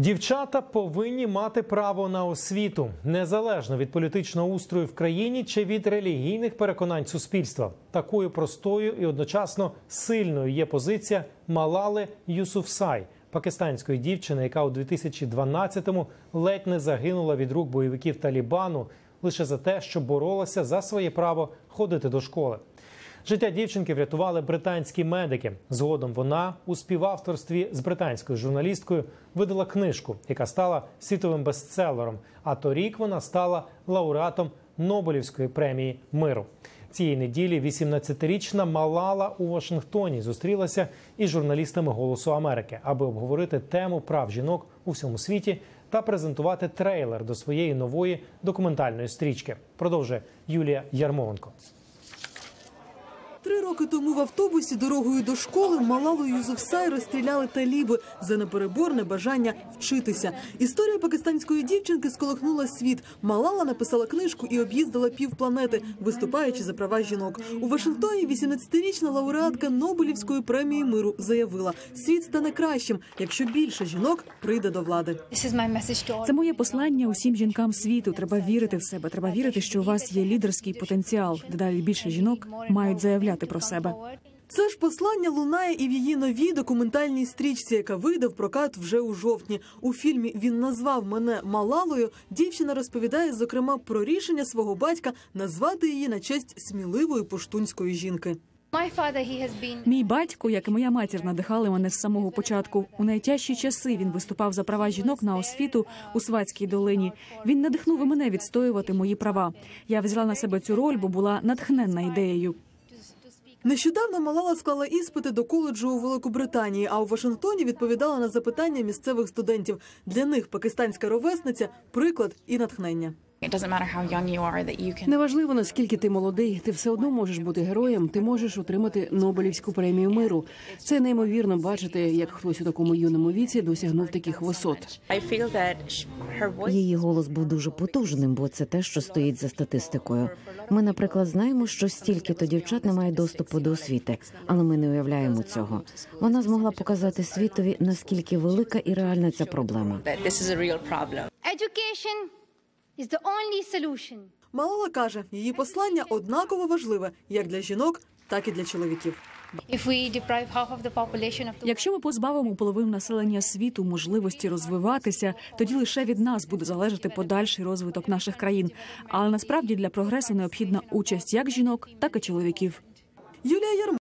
Дівчата повинні мати право на освіту незалежно від політичного устрою в країні чи від релігійних переконань суспільства. Такою простою і одночасно сильною є позиція Малали Юсуфсай, пакистанської дівчини, яка у 2012-му ледь не загинула від рук бойовиків Талібану лише за те, що боролася за своє право ходити до школи. Життя дівчинки врятували британські медики. Згодом вона у співавторстві з британською журналісткою видала книжку, яка стала світовим бестселером. А торік вона стала лауреатом Нобелівської премії миру. Цієї неділі 18-річна Малала у Вашингтоні зустрілася із журналістами Голосу Америки, аби обговорити тему прав жінок у всьому світі та презентувати трейлер до своєї нової документальної стрічки. Продовжує Юлія Ярмоленко. Роки тому в автобусі дорогою до школи Малалу Юзуфсай розстріляли таліби за непереборне бажання вчитися. Історія пакистанської дівчинки сколихнула світ. Малала написала книжку і об'їздила півпланети, виступаючи за права жінок. У Вашингтоні 18-річна лауреатка Нобелівської премії миру заявила: світ стане кращим, якщо більше жінок прийде до влади. Це моє послання усім жінкам світу. Треба вірити в себе. Треба вірити, що у вас є лідерський потенціал. Дедалі більше жінок мають заявляти про себе. Це ж послання лунає і в її новій документальній стрічці, яка вийде в прокат вже у жовтні. У фільмі він назвав мене Малалою. Дівчина розповідає зокрема про рішення свого батька назвати її на честь сміливої пуштунської жінки. Мій батько, як і моя матір, надихали мене з самого початку. У найтяжчі часи він виступав за права жінок на освіту у Сватській долині. Він надихнув і мене відстоювати мої права. Я взяла на себе цю роль, бо була натхненна ідеєю. Нещодавно Малала склала іспити до коледжу у Великобританії, а у Вашингтоні відповідала на запитання місцевих студентів. Для них пакистанська ровесниця приклад і натхнення. It doesn't matter how young you are that you can Неважливо наскільки ти молодий, ти все одно можеш бути героєм. Ти можеш отримати Нобелівську премію миру. Це неймовірно бачити, як хтось у такому юному віці досягнув таких висот. I feel that sh- her voice Її голос був дуже потужним, бо це те, що стоїть за статистикою. Ми, наприклад, знаємо, що стільки-то дівчат не має доступу до освіти, але ми не уявляємо цього. Вона змогла показати світові, наскільки велика і реальна ця проблема. that this is a real problem. education is the only solution. Малала каже, її послання однаково важливе як для жінок, так і для чоловіків. If we deprive half of the population of the Якщо ми позбавимо половину населення світу можливості розвиватися, тоді лише від нас буде залежати подальший розвиток наших країн. Але насправді для прогресу необхідна участь як жінок, так і чоловіків. Юлія Ярмо.